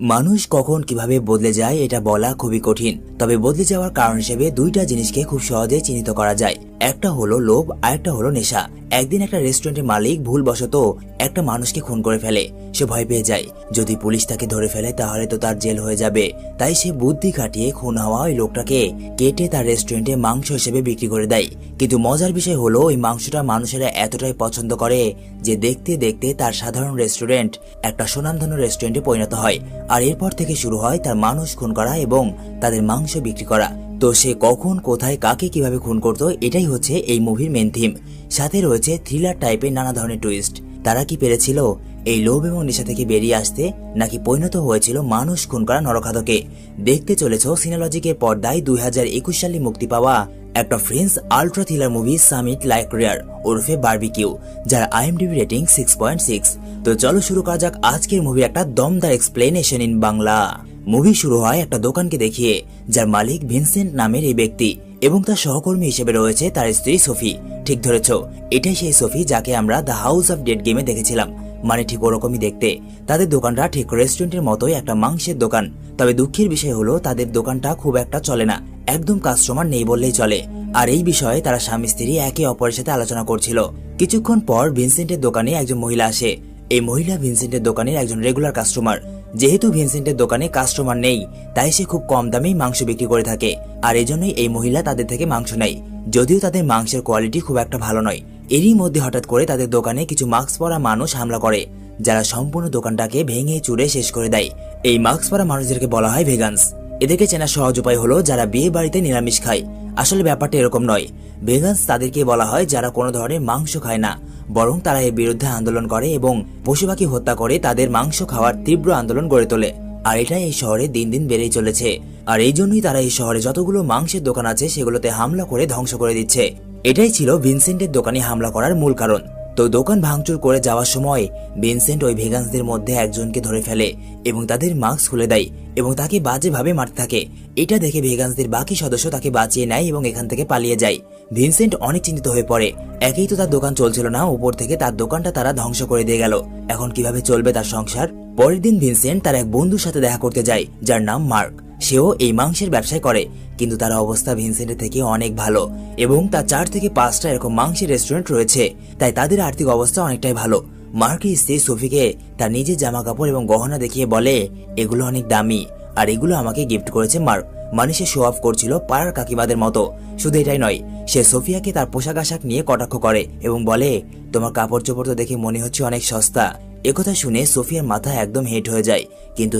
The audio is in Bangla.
মানুষ কখন কীভাবে বদলে যায় এটা বলা খুবই কঠিন। তবে বদলে যাওয়ার কারণ হিসেবে দুইটা জিনিসকে খুব সহজে চিহ্নিত করা যায়। একটা হলো লোভ আর একটা হলো নেশা। একদিন একটা রেস্টুরেন্টের মালিক ভুলবশত একটা মানুষকে খুন করে ফেলে। সে ভয় পেয়ে যায়। যদি পুলিশ তাকে ধরে ফেলে, তাহলে তো তার জেল হয়ে যাবে। তাই সে বুদ্ধি খাটিয়ে খুন হওয়া ওই লোকটাকে কেটে তার রেস্টুরেন্টে মাংস হিসেবে বিক্রি করে দেয়। কিন্তু মজার বিষয় হলো, ওই মাংসটা মানুষেরা এতটাই পছন্দ করে যে দেখতে দেখতে তার সাধারণ রেস্টুরেন্ট, একটা সুনামধন্য রেস্টুরেন্টে পরিণত হয়। আর এরপর থেকে শুরু হয় তার মানুষ খুন করা এবং তাদের মাংস বিক্রি করা। তো সে কখন, কোথায়, কাকে কীভাবে খুন করত, এটাই হচ্ছে এই মুভির মেন থিম সাথে রয়েছে থ্রিলার টাইপের নানা ধরনের টুইস্ট তারা কি পেরেছিল এই লোভ এবং নেশা থেকে বেরিয়ে আসতে, নাকি পরিণত হয়েছিল মানুষ খুন করা নরখাদকে দেখতে চলেছ সিনোলজিকের পর্দায় দুই হাজার একুশ সালে মুক্তি পাওয়া একটা French ultra thriller movie summit like rare ওরফে বার্বিকিউ যার IMDb rating six point six তো চলো শুরু করা যাক আজকের মুভির একটা দমদার এক্সপ্লেনেশন ইন বাংলা। মুভি শুরু হয় একটা দোকানকে দেখিয়ে, যার মালিক ভিনসেন্ট নামের এই ব্যক্তি এবং তার সহকর্মী হিসেবে রয়েছে তার স্ত্রী সোফি ঠিক ধরেছ, এটাই সেই সোফি যাকে আমরা দ্য হাউস অফ ডেড গেমে দেখেছিলাম। মানে ঠিক ওরকমই দেখতে। তাদের দোকানটা ঠিক রেস্টুরেন্টের মতোই একটা মাংসের দোকান। তবে দুঃখের বিষয় হলো, তাদের দোকানটা খুব একটা চলে না। একদম কাস্টমার নেই বললেই চলে। আর এই বিষয়ে তারা স্বামী স্ত্রী একে অপরের সাথে আলোচনা করছিল। কিছুক্ষণ পর ভিনসেন্টের দোকানে একজন মহিলা আসে। এই মহিলা ভিনসেন্টের দোকানের একজন রেগুলার কাস্টমার যেহেতু ভিনসেন্টের দোকানে কাস্টমার নেই, তাই সে খুব কম দামেই মাংস বিক্রি করে থাকে। আর এজন্যই এই মহিলা তাদের থেকে মাংস নেয়। যদিও তাদের মাংসের কোয়ালিটি খুব একটা ভালো নয়। এরই মধ্যে হঠাৎ করে তাদের দোকানে কিছু মাস্ক পরা মানুষ হামলা করে, যারা সম্পূর্ণ দোকানটাকে ভেঙে চুরে শেষ করে দেয়। এই মাস্ক পরা মানুষদেরকে বলা হয় ভেগান্স এদেরকে চেনার সহজ উপায় হলো যারা বিয়ে বাড়িতে নিরামিষ খায়। আসলে ব্যাপারটা এরকম নয়। ভেগান্স তাদেরকে বলা হয় যারা কোনো ধরনের মাংস খায় না। বরং তারা এর বিরুদ্ধে আন্দোলন করে এবং পশু পাখি হত্যা করে তাদের মাংস খাওয়ার তীব্র আন্দোলন গড়ে তোলে। আর এটা এই শহরে দিন দিন বেড়েই চলেছে। আর এই জন্যই তারা এই শহরে যতগুলো মাংসের দোকান আছে সেগুলোতে হামলা করে ধ্বংস করে দিচ্ছে। এটাই ছিল ভিনসেন্টের দোকানে হামলা করার মূল কারণ। তো দোকান ভাঙচুর করে যাওয়ার সময় ভিনসেন্ট ওই ভেগান্সদের মধ্যে একজনকে ধরে ফেলে এবং তাদের মাস্ক খুলে দেয় এবং তাকে বাজেভাবে মারতে থাকে। এটা দেখে ভেগান্সদের বাকি সদস্য তাকে বাঁচিয়ে নেয় এবং এখান থেকে পালিয়ে যায়। ভিনসেন্ট অনেক চিন্তিত হয়ে পড়ে। একেই তো তার দোকান চলছিল না, উপর থেকে তার দোকানটা তারা ধ্বংস করে দিয়ে গেল। এখন কীভাবে চলবে তার সংসার? পরের দিন ভিনসেন্ট তার এক বন্ধুর সাথে দেখা করতে যায়, যার নাম মার্ক। সেও এই মাংসের ব্যবসায় করে, কিন্তু তার অবস্থা ভিনসেন্টের থেকে অনেক ভালো এবং তার চার থেকে পাঁচটা এরকম মাংসের রেস্টুরেন্ট রয়েছে, তাই তাদের আর্থিক অবস্থা অনেকটাই ভালো। মার্কের স্ত্রী সোফিকে তার নিজের জামা কাপড় এবং গহনা দেখিয়ে বলে, এগুলো অনেক দামি আর এগুলো আমাকে গিফট করেছে মার্ক মানে সে শো অফ করছিল পাড়ার কাকিমাদের মতো। শুধু এটাই নয়, সে সোফিয়াকে তার পোশাক আশাক নিয়ে কটাক্ষ করে এবং বলে, তোমার কাপড় চোপড় তো দেখে মনে হচ্ছে অনেক সস্তা। একথা শুনে সোফিয়ার মাথা একদম হেট হয়ে যায়, কিন্তু